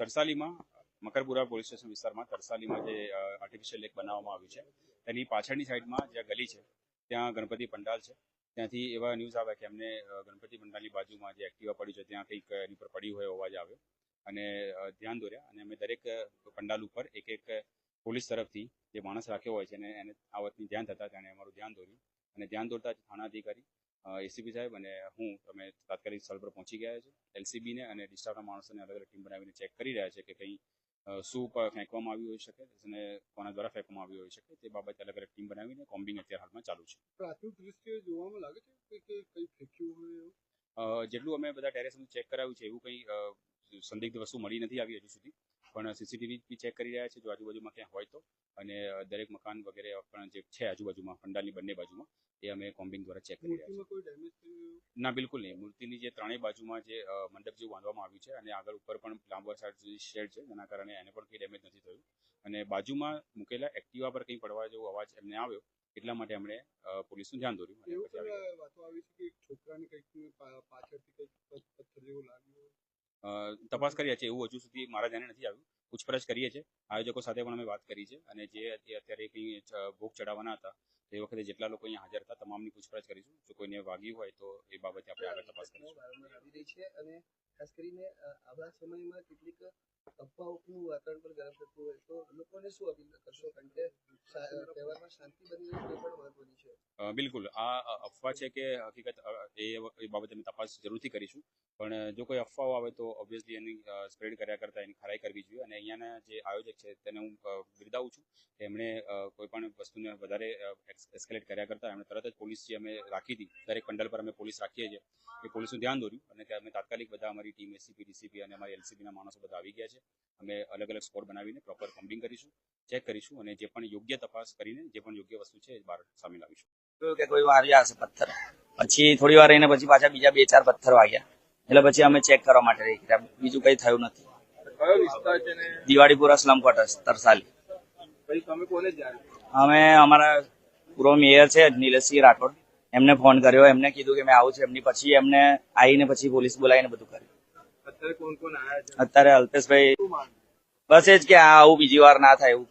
તરસાલીમાં, Makarpura police station વિસ્તારમાં તરસાલીમાં જે artificial lake બનાવવામાં આવ્યું છે. તેની પાછળની સાઈડમાં જ્યાં ગલી છે, ત્યાં ગણપતિ પંડાલ છે. ત્યાંથી એવા ન્યૂઝ આવ્યા કે અમને ગણપતિ પંડાલની બાજુમાં જે એક્ટિવા પડી છે, ત્યાં કંઈક એની પર પડી હોય અવાજ આવ્યો. અને ધ્યાન દોર્યા અને અમે દરેક પંડાલ ઉપર એક એક પોલીસ તરફથી જે માણસ રાખ્યો હોય છે, એને આ વાતની ધ્યાન થતાં તેણે અમારું ધ્યાન દોર્યું. અને ધ્યાન દોરતા જ થાણા અધિકારી એસીપી સાહેબ અને હું અમે તાત્કાલિક સ્થળ પર પહોંચી ગયા છે. એલસીબીને અને ડિસ્ટાફના માણસોને અલગ અલગ ટીમ બનાવીને ચેક કરી રહ્યા છે કે કંઈ શું ફેંકવામાં આવ્યું હોઈ શકે અને કોના દ્વારા ફેંકવામાં આવ્યું હોઈ શકે તે બાબતે અલગ અલગ ટીમ બનાવીને કોમ્બિંગ અત્યારે હાલમાં ચાલુ છે. પ્રાથમિક દ્રષ્ટિએ જોવામાં લાગે છે કે કંઈ ફેંક્યું હોય જેટલું અમે બધા ટેરેસ ચેક કરાવ્યું છે એવું કંઈ સંદિગ્ધ વસ્તુ મળી નથી આવી હજુ સુધી. પણ સીસીટીવી બી ચેક કરી રહ્યા છે જો આજુબાજુમાં ક્યાંય હોય તો. અને દરેક મકાન વગેરે પણ જે છે આજુબાજુમાં પંડાલની બંને બાજુમાં. એ અમે કોમ્બિંગ દ્વારા ચેક કરી રહ્યા છીએ. ના બિલકુલ નહીં. મૂર્તિની જે ત્રણેય બાજુમાં જે મંડપ જેવું બાંધવામાં આવ્યું છે અને આગળ ઉપર પણ લાંબા સાઈડ શેડ છે જેના કારણે એને પણ કંઈ ડેમેજ નથી થયું. અને બાજુમાં મૂકેલા એક્ટિવા પર કંઈ પડવા જેવો અવાજ એમને આવ્યો એટલા માટે એમણે પોલીસનું ધ્યાન દોર્યું વાતો આવી છે કે છોકરાને કંઈક પાછળથી કંઈક પથ્થર જેવું લાગ્યું તપાસ કરીએ છીએ. એવું હજુ સુધી મારા ધ્યાને નથી આવ્યું. પૂછપરછ કરીએ છીએ. આયોજકો સાથે પણ અમે વાત કરી છે અને જે અત્યારે અત્યારે કંઈ ભોગ ચડાવવાના હતા તે વખતે જેટલા લોકો અહીંયા હાજર હતા, તમામની પૂછપરછ કરીશું. જો કોઈને વાગ્યું હોય તો એ બાબતે આપણે આગળ તપાસ કરીશું. ખાસ કરીને આવા સમયમાં કેટલીક અફવાઓનું વાતાવરણ પણ ગરમ થતું હોય તો લોકોને શું અપીલ કરશો? કારણ કે તહેવારમાં શાંતિ બની રહે તે પણ મહત્વની છે. બિલકુલ. આ અફવા છે કે હકીકત એ બાબતે અમે તપાસ જરૂરથી કરીશું. પણ જો કોઈ અફવાઓ આવે તો ઓબ્વિયસલી એની સ્પ્રેડ કર્યા કરતાં એની ખરાઈ કરવી જોઈએ. અને અહીંયાના જે આયોજક છે તેને હું બિરદાવું છું કે એમણે કોઈ પણ વસ્તુને વધારે એસ્કેલેટ કર્યા કરતાં એમણે તરત જ પોલીસ જે અમે રાખી હતી, દરેક પંડલ પર અમે પોલીસ રાખીએ છીએ. એ પોલીસનું ધ્યાન દોર્યું અને ત્યાં અમે તાત્કાલિક બધા અમારી ટીમ એસીપી ડીસીપી અને અમારી એલસીબીના માણસો બધા આવી ગયા છે. અમે અલગ અલગ સ્કોર બનાવીને પ્રોપર કોમ્બિંગ કરીશું ચેક કરીશું અને જે પણ યોગ્ય તપાસ કરીને જે પણ યોગ્ય વસ્તુ છે એ બહાર સામે લાવીશું. જોયું કે કોઈ વાગ્યા હશે પથ્થર. પછી થોડી વાર રહીને પછી પાછા બીજા બે ચાર પથ્થર વાગ્યા. એટલે પછી અમે ચેક કરવા માટે રહી ગયા. બીજું કઈ થયું નથી. કયો વિસ્તાર છે દિવાળીપુરા સ્લમ ક્વાર્ટર્સ તરસાલી. અમે અમારા પૂર્વ મેયર છે નિલેશસિંહ રાઠોડ. એમને ફોન કર્યો એમને કીધું કે મેં આવું છું એમની પછી એમને આવીને પછી પોલીસ બોલાવીને બધું કર્યું. અત્યારે કોણ કોણ આવ્યા અત્યારે અલ્પેશભાઈ બસ એ જ કે આ આવું બીજી વાર ના થાય એવું.